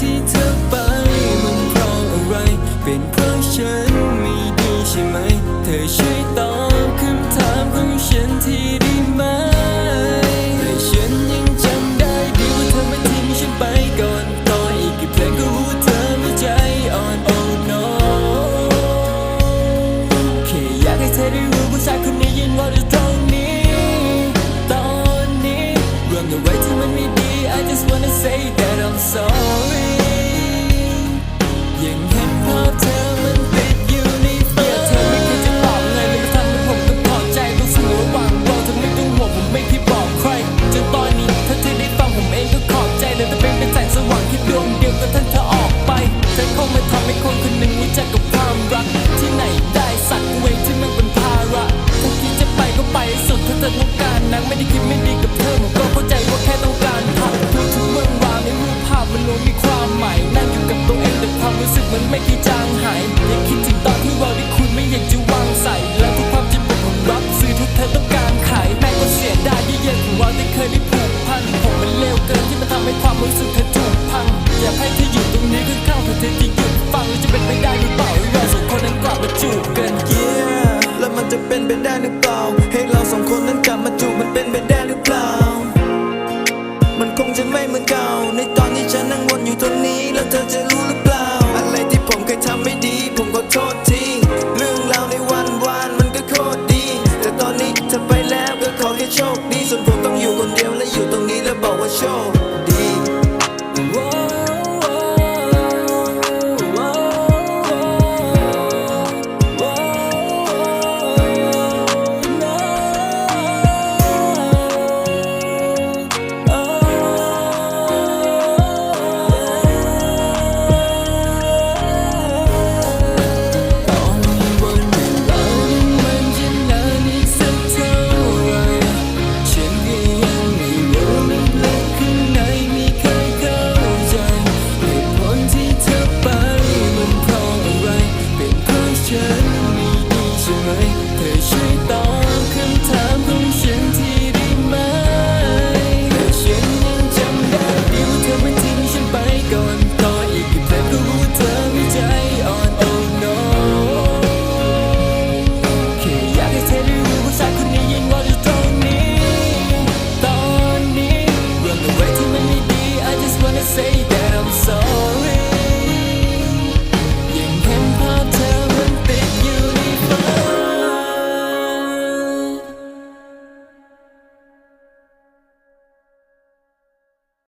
ที่เธอไปมันเพราะอะไร เป็นเพราะฉันไม่ดีใช่ไหม เธอช่วยตอบคำถามของฉันทีได้ไหมแต่ฉันยังจำได้ดีว่าเธอไม่ทิ้งฉันไปก่อนต่ออีกกี่เพลงก็รู้เธอไม่ใจอ่อน Oh no แค่อยากให้เธอได้รู้ว่าชายคนนี้ยันรออยู่ตรงนี้ ตอนนี้เรื่องอะไรที่มันไม่ดี I just wanna say that I'm sorry ล้วมีความหมายนั่งอยู่กับตัวเองแต่ความรู้สึกมันไม่เคยจางหายยังคิดถึงตอนที่เราได้คุยไม่อยากจะวางใส่และทุกความเจ็บปวดผมรับซื้อถ้าเธอต้องการขายแม่ก็เสียดายเยอะๆของเราที่เคยได้ผูกพันผมมันเลวเกินที่มันทำให้ความรู้สึกเธอถูกพังอยากให้เธออยู่ตรงนี้ข้างๆเธอเธอจะหยุดฟังแล้วจะเป็นไปได้หรือเปล่าเราสองคนนั้นกลับมาจูบกัน yeah แล้วมันจะเป็นไปได้หรือเปล่าให้เราสองคนนั้น ขอแค่โชคดีส่วนผมต้องอยู่คนเดียวและอยู่ตรงนี้และบอกว่าโชคดี